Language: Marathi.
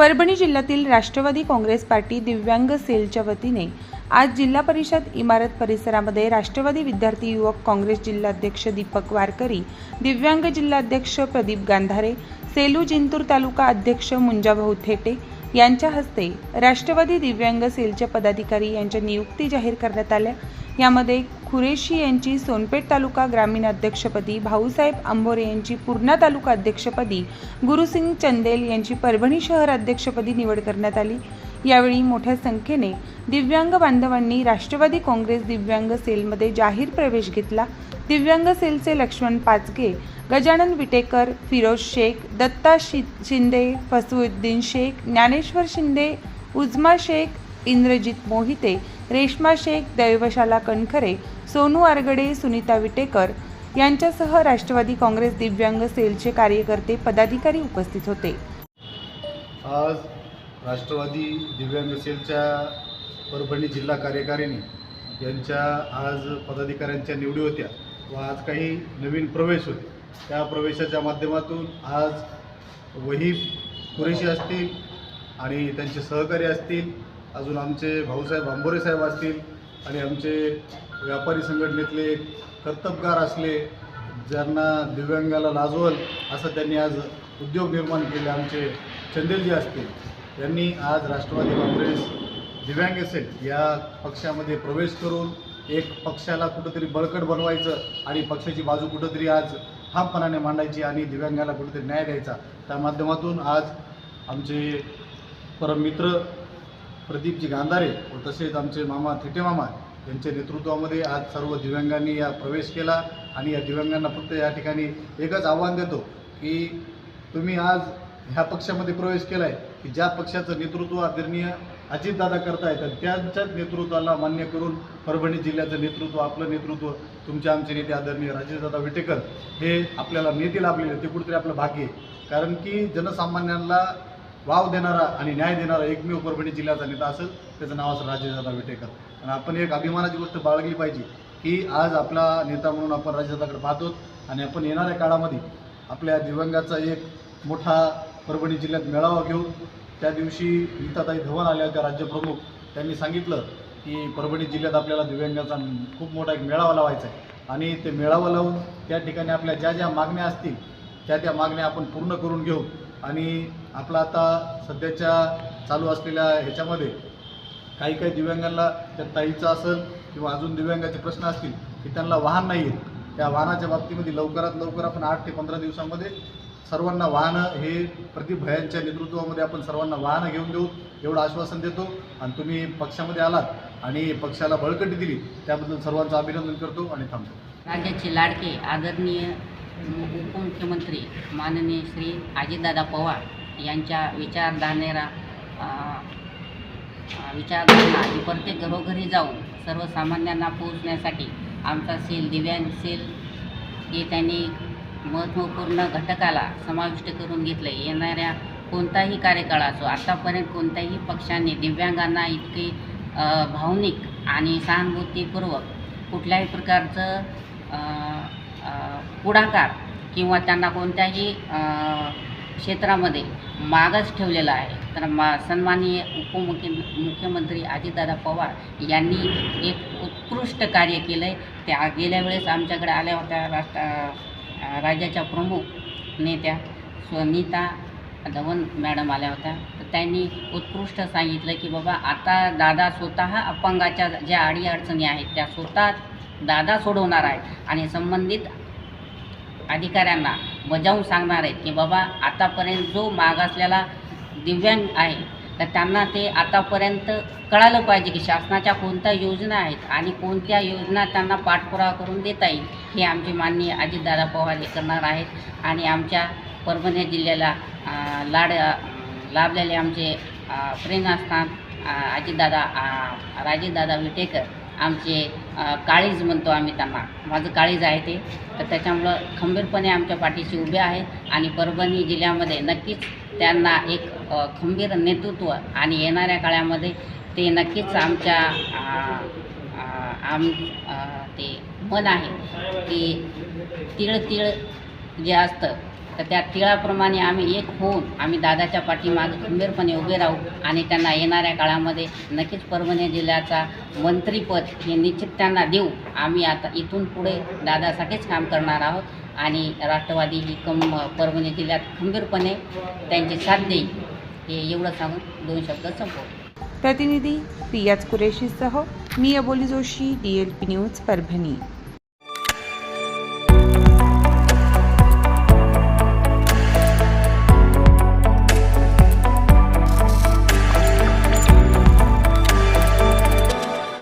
परभणी जिल्ह्यातील राष्ट्रवादी काँग्रेस पार्टी दिव्यांग सेलच्या वतीने आज जिल्हा परिषद इमारत परिसरामध्ये राष्ट्रवादी विद्यार्थी युवक काँग्रेस जिल्हाध्यक्ष दीपक वारकरी दिव्यांग जिल्हाध्यक्ष प्रदीप गांधारे सेलू जिंतूर तालुका अध्यक्ष मुंजाभाऊ थेटे यांच्या हस्ते राष्ट्रवादी दिव्यांग सेलच्या पदाधिकारी यांच्या नियुक्ती जाहीर करण्यात आल्या. यामध्ये खुरेशी यांची सोनपेठ तालुका ग्रामीण अध्यक्षपदी भाऊसाहेब आंबोरे यांची पूर्णा तालुका अध्यक्षपदी गुरुसिंग चंदेल यांची परभणी शहर अध्यक्षपदी निवड करण्यात आली. यावेळी मोठ्या संख्येने दिव्यांग बांधवांनी राष्ट्रवादी काँग्रेस दिव्यांग सेलमध्ये जाहीर प्रवेश घेतला. दिव्यांग सेलचे लक्ष्मण पाचगे गजानन विटेकर फिरोज शेख दत्ता शि शिंदे फसुद्दीन शेख ज्ञानेश्वर शिंदे उजमा शेख इंद्रजित मोहिते रेश्मा शेख दैवशाला कणखरे सोनू आरगडे सुनीता विटेकर यांच्यासह राष्ट्रवादी काँग्रेस दिव्यांग सेलचे कार्यकर्ते पदाधिकारी उपस्थित होते. आज राष्ट्रवादी दिव्यांग सेलच्या परभणी जिल्हा कार्यकारिणी यांच्या आज पदाधिकाऱ्यांच्या निवडी होत्या व आज काही नवीन प्रवेश होते. त्या प्रवेशाच्या माध्यमातून आज वही कुरेशी असतील आणि त्यांचे सहकारी असतील अजून आमचे भाऊसाहेब आंबोरे साहेब असतील आणि आमचे व्यापारी संघटनेतले कर्तबगार असले ज्यांना दिव्यांगाला लाजवल असं त्यांनी आज उद्योग निर्माण केले आमचे चंदेलजी असतील त्यांनी आज राष्ट्रवादी काँग्रेस दिव्यांग असेल या पक्षामध्ये प्रवेश करून एक पक्षाला कुठंतरी बळकट बनवायचं आणि पक्षाची बाजू कुठंतरी आज ठामपणाने मांडायची आणि दिव्यांगाला कुठंतरी न्याय द्यायचा. त्या माध्यमातून आज आमचे परममित्र प्रदीपजी गांधारे व तसेच आमचे मामा थिटे मामा यांच्या नेतृत्वामध्ये आज सर्व दिव्यांगांनी या प्रवेश केला आणि या दिव्यांगांना फक्त या ठिकाणी एकच आव्हान देतो की तुम्ही आज ह्या पक्षामध्ये प्रवेश केला आहे की ज्या पक्षाचं नेतृत्व आदरणीय अजितदादा करतायत आणि त्यांच्याच नेतृत्वाला मान्य करून परभणी जिल्ह्याचं नेतृत्व आपलं नेतृत्व तुमचे आमचे नेते आदरणीय राजेशदादा विटेकर हे आपल्याला नेते लाभलेले ते कुठेतरी आपलं भाग्य आहे. कारण की जनसामान्यांना वाव देणारा आणि न्याय देणारा एकमेव परभणी जिल्ह्याचा नेता असेल त्याचं नाव असेल राजेदादा विटेकर. आणि आपण एक अभिमानाची गोष्ट बाळगली पाहिजे की आज आपला नेता म्हणून आपण राजेदादाकडे पाहतो आणि आपण येणाऱ्या काळामध्ये आपल्या दिव्यांगाचा एक मोठा परभणी जिल्ह्यात मेळावा घेऊन त्या दिवशी नीताताई धवन आल्या होत्या राज्यप्रमुख. त्यांनी सांगितलं की परभणी जिल्ह्यात आपल्याला दिव्यांगाचा खूप मोठा एक मेळावा लावायचा आहे. आणि ते मेळावा लावून त्या ठिकाणी आपल्या ज्या ज्या मागण्या असतील त्या त्या मागण्या आपण पूर्ण करून घेऊ आणि आपला आता सध्याच्या चालू असलेल्या ह्याच्यामध्ये काही काही दिव्यांगांना त्या ताईचं असेल किंवा अजून दिव्यांगाचे प्रश्न असतील की त्यांना वाहन नाही आहेत त्या वाहनाच्या बाबतीमध्ये लवकरात लवकर आपण आठ ते पंधरा दिवसामध्ये सर्वांना वाहनं हे प्रदीप भयांच्या नेतृत्वामध्ये आपण सर्वांना वाहनं घेऊन देऊ एवढं आश्वासन देतो. आणि तुम्ही पक्षामध्ये आलात आणि पक्षाला बळकटी दिली त्याबद्दल सर्वांचं अभिनंदन करतो आणि थांबतो. राज्याचे लाडके आदरणीय उपमुख्यमंत्री माननीय श्री अजितदादा पवार यांच्या विचारधानेरा विचारधारणा ही प्रत्येक घरोघरी जाऊन सर्वसामान्यांना पोहोचण्यासाठी आमचा सेल दिव्यांग सेल हे त्यांनी महत्त्वपूर्ण घटकाला समाविष्ट करून घेतले. येणाऱ्या कोणताही कार्यकाळ असो आतापर्यंत कोणत्याही पक्षाने दिव्यांगांना इतके भावनिक आणि सहानुभूतीपूर्वक कुठल्याही प्रकारचं पुढाकार किंवा त्यांना कोणत्याही क्षेत्रामध्ये मागच ठेवलेला आहे. तर मा सन्माननीय उपमुख्य मुख्यमंत्री अजितदादा पवार यांनी एक उत्कृष्ट कार्य केलं आहे त्या गेल्या वेळेस आमच्याकडे आल्या होत्या राष्ट्र राज्याच्या प्रमुख नेत्या सुनीता धवन मॅडम आल्या होत्या. तर त्यांनी उत्कृष्ट सांगितलं की बाबा आता दादा स्वतः अपंगाच्या ज्या अडीअडचणी आहेत त्या स्वतः दादा सोडवणार आहेत आणि संबंधित अधिकाऱ्यांना बजावून सांगणार आहेत की बाबा आतापर्यंत जो मागासलेला दिव्यांग आहे तर त्यांना ते आतापर्यंत कळालं पाहिजे की शासनाच्या कोणत्या योजना आहेत आणि कोणत्या योजना त्यांना पाठपुरावा करून देता येईल हे आमचे माननीय अजितदादा पवार हे करणार आहेत. आणि आमच्या परभणी जिल्ह्याला लाड लाभलेले आमचे प्रेरणास्थान अजितदादा अं, विटेकर आमचे काळीज म्हणतो आम्ही त्यांना. माझं काळीज आहे ते. तर त्याच्यामुळं खंबीरपणे आमच्या पाठीशी उभे आहेत आणि परभणी जिल्ह्यामध्ये नक्कीच त्यांना एक खंबीर नेतृत्व आणि येणाऱ्या काळामध्ये ते नक्कीच आमच्या आम ते मन आहे की तिळ तिळ जे असतं तर त्या तिळाप्रमाणे आम्ही एक होऊन आम्ही दादाच्या पाठीमागे खंबीरपणे उभे राहू आणि त्यांना येणाऱ्या काळामध्ये नक्कीच परभणी जिल्ह्याचा मंत्रीपद हे निश्चित त्यांना देऊ. आम्ही आता इथून पुढे दादासाठीच काम करणार आहोत आणि राष्ट्रवादी ही कम परभणी जिल्ह्यात खंबीरपणे त्यांची साथ देईल. हे एवढं सांगून दोन शब्द संपव प्रतिनिधी रियाज कुरेशीसह मी Aboli Joshi D L P news Parbhani.